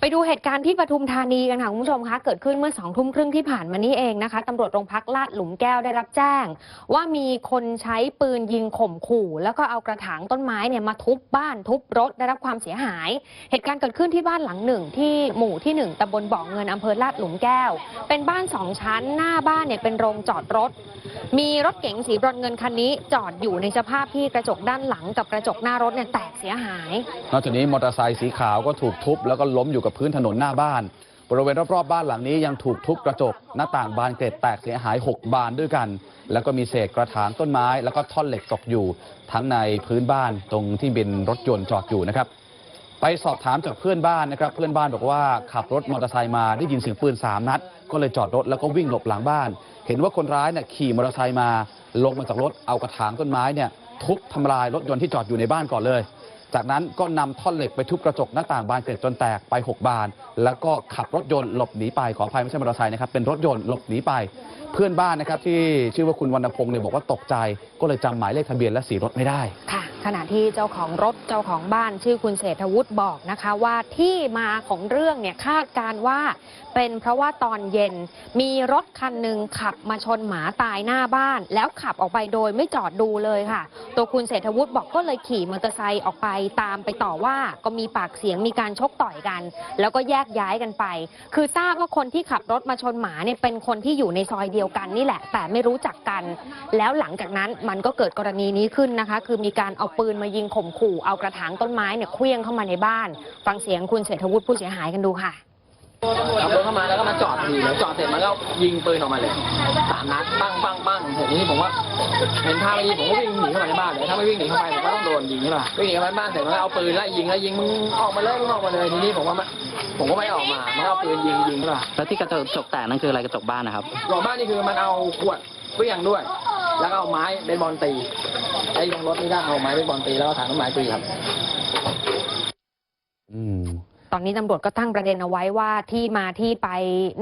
ไปดูเหตุการณ์ที่ปทุมธานีกันค่ะคุณผู้ชมคะเกิดขึ้นเมื่อสองทุ่มครึ่งที่ผ่านมานี้เองนะคะตำรวจโรงพักลาดหลุมแก้วได้รับแจ้ง ว่ามีคนใช้ปืนยิงข่มขู่ แล้วก็เอากระถางต้นไม้เนี่ยมาทุบบ้านทุบรถได้รับความเสียหาย เหตุการณ์เกิดขึ้นที่บ้านหลังหนึ่งที่หมู่ที่หนึ่งตำบลบ่อเงินอำเภอลาดหลุมแก้ว เป็นบ้านสองชั้นหน้าบ้านเนี่ยเป็นโรงจอดรถ มีรถเก๋งสีบรอนเงินคันนี้ จอดอยู่ในสภาพที่กระจกด้านหลังกับกระจกหน้ารถเนี่ยแตกเสียหาย นอกจากนี้มอเตอร์ไซค์สีขาวก็ถูกทุบแล้วก็ล้มอยู่กับพื้นถนนหน้าบ้าน บริเวณรอบๆบ้านหลังนี้ยังถูกทุบกระจก หน้าต่างบานเกล็ดแตกเสียหาย 6 บานด้วยกัน แล้วก็มีเศษกระถางต้นไม้ แล้วก็ท่อนเหล็กตกอยู่ ทั้งในพื้นบ้านตรงที่เป็นรถยนต์จอดอยู่นะครับไปสอบถามจากเพื่อนบ้านนะครับ เพื่อนบ้านบอกว่าขับรถมอเตอร์ไซค์มาได้ยินเสียงปืนสามนัด ก็เลยจอดรถแล้วก็วิ่งหลบหลังบ้าน เห็นว่าคนร้ายเนี่ยขี่มอเตอร์ไซค์มา ลงมาจากรถเอากระถางต้นไม้เนี่ยทุบทำลายรถยนต์ที่จอดอยู่ในบ้านก่อนเลย จากนั้นก็นำท่อนเหล็กไปทุบกระจกหน้าต่างบานเกล็ดจนแตกไป 6 บาน แล้วก็ขับรถยนต์หลบหนีไปขออภัยไม่ใช่มอเตอร์ไซค์นะครับเป็นรถยนต์หลบหนีไป เพื่อนบ้านนะครับที่ชื่อว่าคุณวรรณพงศ์เนี่ยบอกว่าตกใจ ก็เลยจำหมายเลขทะเบียนและสีรถไม่ได้ค่ะ ขณะที่เจ้าของรถเจ้าของบ้านชื่อคุณเศรษฐวุฒิบอกนะคะว่าที่มาของเรื่องเนี่ยคาดการว่า เป็นเพราะว่าตอนเย็นมีรถคันหนึ่งขับมาชนหมาตายหน้าบ้าน แล้วขับออกไปโดยไม่จอดดูเลยค่ะ ตัวคุณเศรษฐวุฒิบอกก็เลยขี่มอเตอร์ไซค์ออกไปตามไปต่อว่าก็มีปากเสียงมีการชกต่อยกัน แล้วก็แยกย้ายกันไป คือทราบว่าคนที่ขับรถมาชนหมาเนี่ยเป็นคนที่อยู่ในซอยเดียวกันนี่แหละ แต่ไม่รู้จักกัน แล้วหลังจากนั้นมันก็เกิดกรณีนี้ขึ้นนะคะ คือมีการเอาปืนมายิงข่มขู่เอากระถางต้นไม้เนี่ยเคลี้ยงเข้ามาในบ้าน ฟังเสียงคุณเศรษฐวุฒิผู้เสียหายกันดูค่ะขับรถเข้ามาแล้วก็มาจอดทีแล้วจอดเสร็จมันก็ยิงปืนออกมาเลยสามนัดปั้งปั้งปั้งเสร็จนี้ผมว่าเห็นท่าไม่ดีผมก็วิ่งหนีเข้ามาในบ้านเลยถ้าไม่วิ่งหนีเข้าไปผมก็ต้องโดนยิงใช่ป่ะวิ่งหนีเข้ามาในบ้านเสร็จมันก็เอาปืนไล่ยิงไล่ยิงมึงออกมาเลยมึงออกมาเลยทีนี้ผมว่ามันผมก็ไม่ออกมามันเอาปืนยิงยิงใช่ป่ะแล้วที่กระจกแตกนั่นคืออะไรกระจกบ้านนะครับหลอกบ้านนี่คือมันเอาขวดเปี้ยงด้วย แล้วก็เอาไม้เบสบอลตีไอ้ตรงรถนี่ก็เอาไม้เบสบอลตีแล้วก็ถังต้นไม้ตีครับอืมตอนนี้ตำรวจก็ตั้งประเด็นเอาไว้ว่าที่มาที่ไป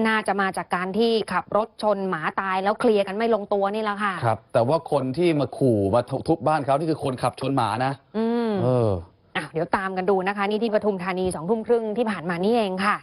น่าจะมาจากการที่ขับรถชนหมาตายแล้วเคลียร์กันไม่ลงตัวนี่แหละค่ะ ครับ แต่ว่าคนที่มาขู่มาทุบบ้านเขานี่คือคนขับชนหมานะ อืมเอออะเดี๋ยวตามกันดูนะคะ นี่ที่ปทุมธานีสองทุ่มครึ่งที่ผ่านมานี่เองค่ะ